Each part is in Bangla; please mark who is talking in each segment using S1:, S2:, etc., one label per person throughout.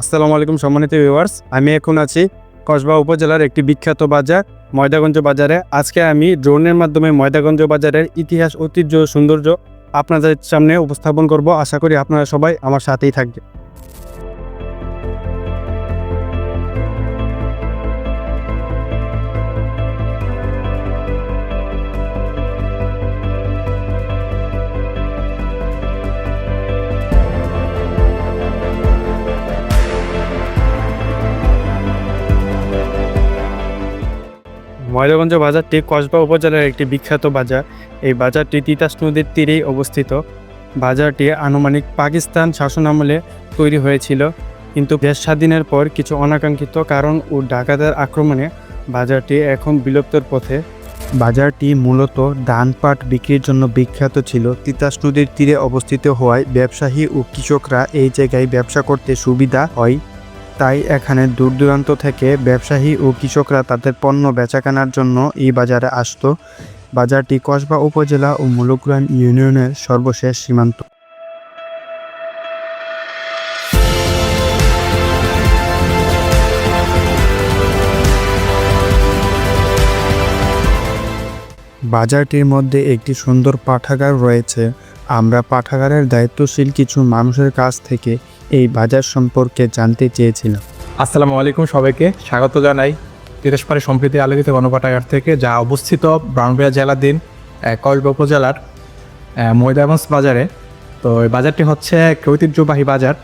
S1: আসসালামু আলাইকুম সম্মানিত ভিউয়ার্স আমি এখন আছি কসবা উপজেলার একটি বিখ্যাত বাজার, ময়দাগঞ্জ বাজারে। আজকে আমি ড্রোনের মাধ্যমে ময়দাগঞ্জ বাজারের ইতিহাস, ঐতিহ্য, সৌন্দর্য আপনাদের সামনে উপস্থাপন করব। আশা করি আপনারা সবাই আমার সাথেই থাকবে ময়দাগঞ্জ বাজারটি কসবা উপজেলার একটি বিখ্যাত বাজার। এই বাজারটি তিতাস নদীর তীরেই অবস্থিত। বাজারটি আনুমানিক পাকিস্তান শাসনামলে তৈরি হয়েছিল, কিন্তু দেশ স্বাধীনের পর কিছু অনাকাঙ্ক্ষিত কারণ ও ডাকাতের আক্রমণে বাজারটি এখন বিলুপ্তর পথে। বাজারটি মূলত ধান পাট বিক্রির জন্য বিখ্যাত ছিল। তিতাস নদীর তীরে অবস্থিত হওয়ায় ব্যবসায়ী ও কৃষকরা এই জায়গায় ব্যবসা করতে সুবিধা হয়। তাই এখানে দূর দূরান্ত থেকে ব্যবসায়ী ও কৃষকরা তাদের পণ্য বেচাকেনার জন্য এই বাজারে আসতো। বাজারটি কসবা উপজেলা ও মুলুগ্রাম ইউনিয়নের সর্বশেষ সীমান্ত। বাজারটির মধ্যে একটি সুন্দর পাঠাগার রয়েছে। আমরা পাঠাগারের দায়িত্বশীল কিছু মানুষের কাছ থেকে এই বাজার সম্পর্কে জানতে চেয়েছিলাম।
S2: আসসালামু আলাইকুম সবাইকে, স্বাগত জানাই তিরস্পাড়ি সম্প্রীতি আলোকিত গণপাঠাগার থেকে, যা অবস্থিত ব্রাউনবিয়া জেলাধীন কসবা উপজেলার ময়দাগঞ্জ বাজারে। তো এই বাজারটি হচ্ছে এক ঐতিহ্যবাহী বাজার।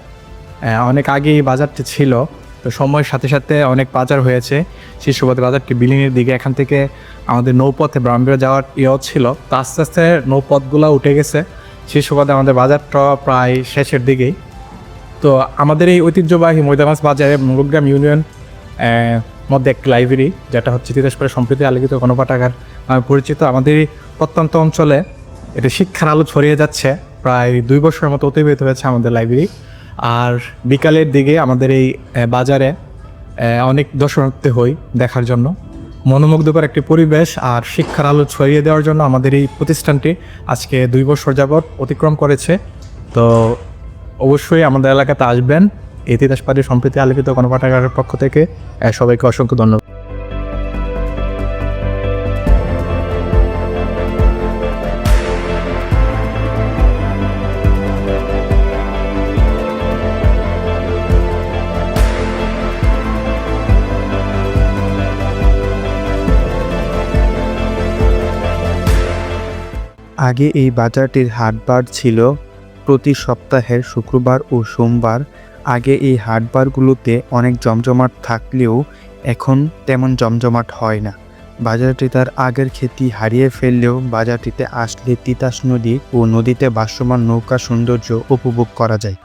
S2: অনেক আগে এই বাজারটি ছিল, তো সময়ের সাথে সাথে অনেক বাজার হয়েছে। শীর্ষপথে বাজারটি বিলিংয়ের দিকে, এখান থেকে আমাদের নৌপথে ব্রাউনবিয়া যাওয়ার ইয়েও ছিল, তো আস্তে আস্তে নৌপথগুলো উঠে গেছে। শীর্ষপথে আমাদের বাজারটা প্রায় শেষের দিকেই। তো আমাদের এই ঐতিহ্যবাহী মৈদামাস বাজারে মুরুগ্রাম ইউনিয়ন মধ্যে একটি লাইব্রেরি যেটা হচ্ছে তিতাসপুরের সম্প্রীতি আলোকিত গণপাঠাগার পরিচিত। আমাদের প্রত্যন্ত অঞ্চলে এটা শিক্ষার আলো ছড়িয়ে যাচ্ছে। প্রায় দুই বছরের মতো অতিবাহিত হয়েছে আমাদের লাইব্রেরি আর বিকালের দিকে আমাদের এই বাজারে অনেক দর্শনার্থী হই দেখার জন্য। মনোমুগ্ধকর একটি পরিবেশ আর শিক্ষার আলো ছড়িয়ে দেওয়ার জন্য আমাদের এই প্রতিষ্ঠানটি আজকে দুই বছর যাবৎ অতিক্রম করেছে। তো অবশ্যই আমাদের এলাকাতে আসবেন। ইতিহাস তিতাসপাড়ি সম্প্রীতি আলোকিত গণপাঠাগারের পক্ষ থেকে সবাইকে অসংখ্য ধন্যবাদ।
S1: আগে এই বাজারটির হাটবার ছিল প্রতি সপ্তাহের শুক্রবার ও সোমবার আগে এই হাটবারগুলোতে অনেক জমজমাট থাকলেও এখন তেমন জমজমাট হয় না। বাজারটি তার আগের খ্যাতি হারিয়ে ফেললেও বাজারটিতে আসলে তিতাস নদী ও নদীতে ভাসমান নৌকা সৌন্দর্য উপভোগ করা যায়।